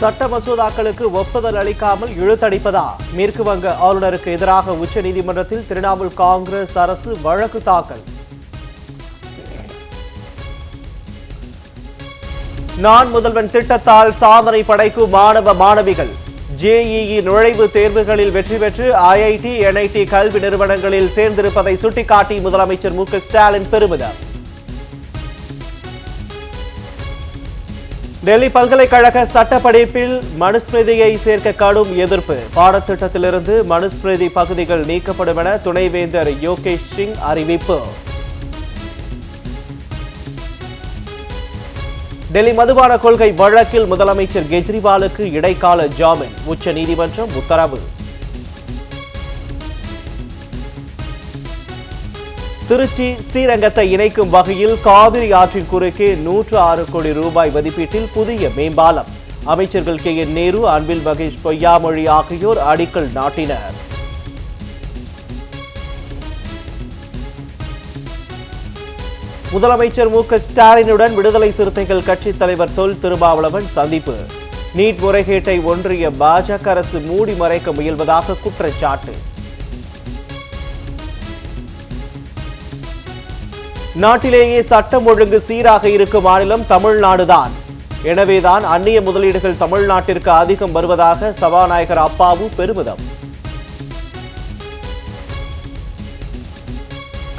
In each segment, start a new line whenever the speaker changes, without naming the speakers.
சட்ட மசோதாக்களுக்கு ஒப்புதல் அளிக்காமல் இழுத்தடிப்பதா? மேற்கு வங்க ஆளுநருக்கு எதிராக உச்சநீதிமன்றத்தில் திரிணாமுல் காங்கிரஸ் அரசு வழக்கு தாக்கல். நான் முதல்வன் திட்டத்தால் சாதனை படைக்கும் மாணவ மாணவிகள். ஜேஇஇ நுழைவு தேர்வுகளில் வெற்றி பெற்று ஐஐடி என்ஐடி கல்வி நிறுவனங்களில் சேர்ந்திருப்பதை சுட்டிக்காட்டி முதலமைச்சர் மு ஸ்டாலின் பெருமிதம். டெல்லி பல்கலைக்கழக சட்டப்படிப்பில் மனுஸ்மிருதியை சேர்க்க கடும் எதிர்ப்பு. பாடத்திட்டத்திலிருந்து மனுஸ்மிருதி பகுதிகள் நீக்கப்படும் என துணைவேந்தர் யோகேஷ் சிங் அறிவிப்பு. டெல்லி மதுபான கொள்கை வழக்கில் முதலமைச்சர் கெஜ்ரிவாலுக்கு இடைக்கால ஜாமீன். உச்ச நீதிமன்றம் உத்தரவு. திருச்சி ஸ்ரீரங்கத்தை இணைக்கும் வகையில் காவிரி ஆற்றின் குறுக்கே நூற்று ஆறு கோடி ரூபாய் மதிப்பீட்டில் புதிய மேம்பாலம். அமைச்சர்கள் கே. என். நேரு அன்பில் மகேஷ் பொய்யாமொழி ஆகியோர் அடிக்கல் நாட்டினர். முதலமைச்சர் மு. க. ஸ்டாலினுடன் விடுதலை சிறுத்தைகள் கட்சித் தலைவர் தொல் திருமாவளவன் சந்திப்பு. நீட் முறைகேட்டை ஒன்றிய பாஜக அரசு மூடி மறைக்க முயல்வதாக குற்றச்சாட்டு. நாட்டிலேயே சட்டம் ஒழுங்கு சீராக இருக்கும் மாநிலம் தமிழ்நாடுதான். எனவேதான் அந்நிய முதலீடுகள் தமிழ்நாட்டிற்கு அதிகம் வருவதாக சபாநாயகர் அப்பாவு பெருமிதம்.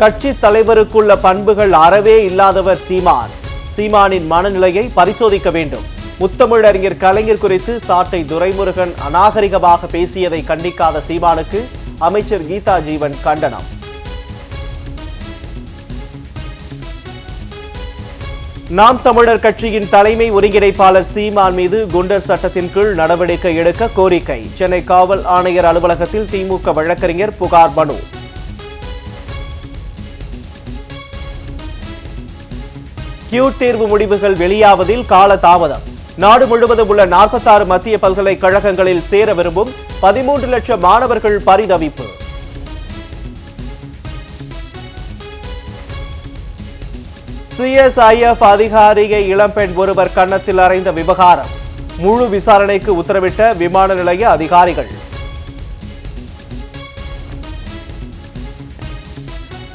கட்சி தலைவருக்குள்ள பண்புகள் அறவே இல்லாதவர் சீமான். சீமானின் மனநிலையை பரிசோதிக்க வேண்டும். முத்தமிழறிஞர் கலைஞர் குறித்து சாட்டை துரைமுருகன் அநாகரிகமாக பேசியதை கண்டிக்காத சீமானுக்கு அமைச்சர் கீதா ஜீவன் கண்டனம். நாம் தமிழர் கட்சியின் தலைமை ஒருங்கிணைப்பாளர் சீமான் மீது குண்டர் சட்டத்தின் கீழ் நடவடிக்கை எடுக்க கோரிக்கை. சென்னை காவல் ஆணையர் அலுவலகத்தில் திமுக வழக்கறிஞர் புகார் மனு. கியூட் தேர்வு முடிவுகள் வெளியாவதில் கால தாமதம். நாடு முழுவதும் உள்ள 46 மத்திய பல்கலைக்கழகங்களில் சேர விரும்பும் பதிமூன்று லட்சம் மாணவர்கள் பரிதவிப்பு. சிஎஸ்ஐஎஃப் அதிகாரியை இளம்பெண் ஒருவர் கன்னத்தில் அறைந்த விவகாரம். முழு விசாரணைக்கு உத்தரவிட்ட விமான நிலைய அதிகாரிகள்.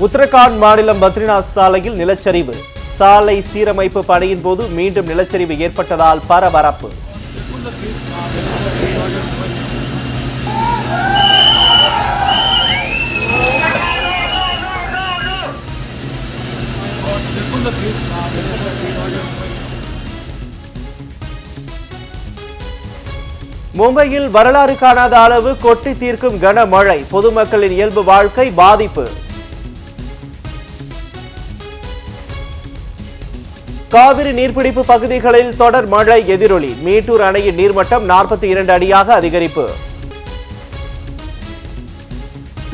உத்தரகாண்ட் மாநிலம் பத்ரிநாத் சாலையில் நிலச்சரிவு. சாலை சீரமைப்பு பணியின் போது மீண்டும் நிலச்சரிவு ஏற்பட்டதால் பரபரப்பு. மும்பையில் வரலாறு காணாத அளவு கொட்டி தீர்க்கும் கனமழை. பொதுமக்களின் இயல்பு வாழ்க்கை பாதிப்பு. காவிரி நீர்பிடிப்பு பகுதிகளில் தொடர் மழை எதிரொலி. மீட்டூர் அணையின் நீர்மட்டம் நாற்பத்தி இரண்டு அடியாக அதிகரிப்பு.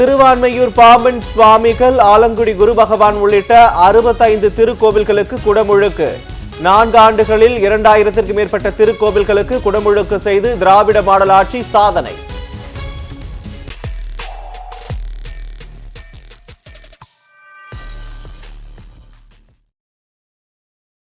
திருவான்மையூர் பாம்பன் சுவாமிகள் ஆலங்குடி குரு பகவான் உள்ளிட்ட அறுபத்தைந்து திருக்கோவில்களுக்கு குடமுழுக்கு. நான்கு ஆண்டுகளில் இரண்டாயிரத்திற்கு மேற்பட்ட திருக்கோவில்களுக்கு குடமுழுக்கு செய்து திராவிட மாடல் ஆட்சி சாதனை.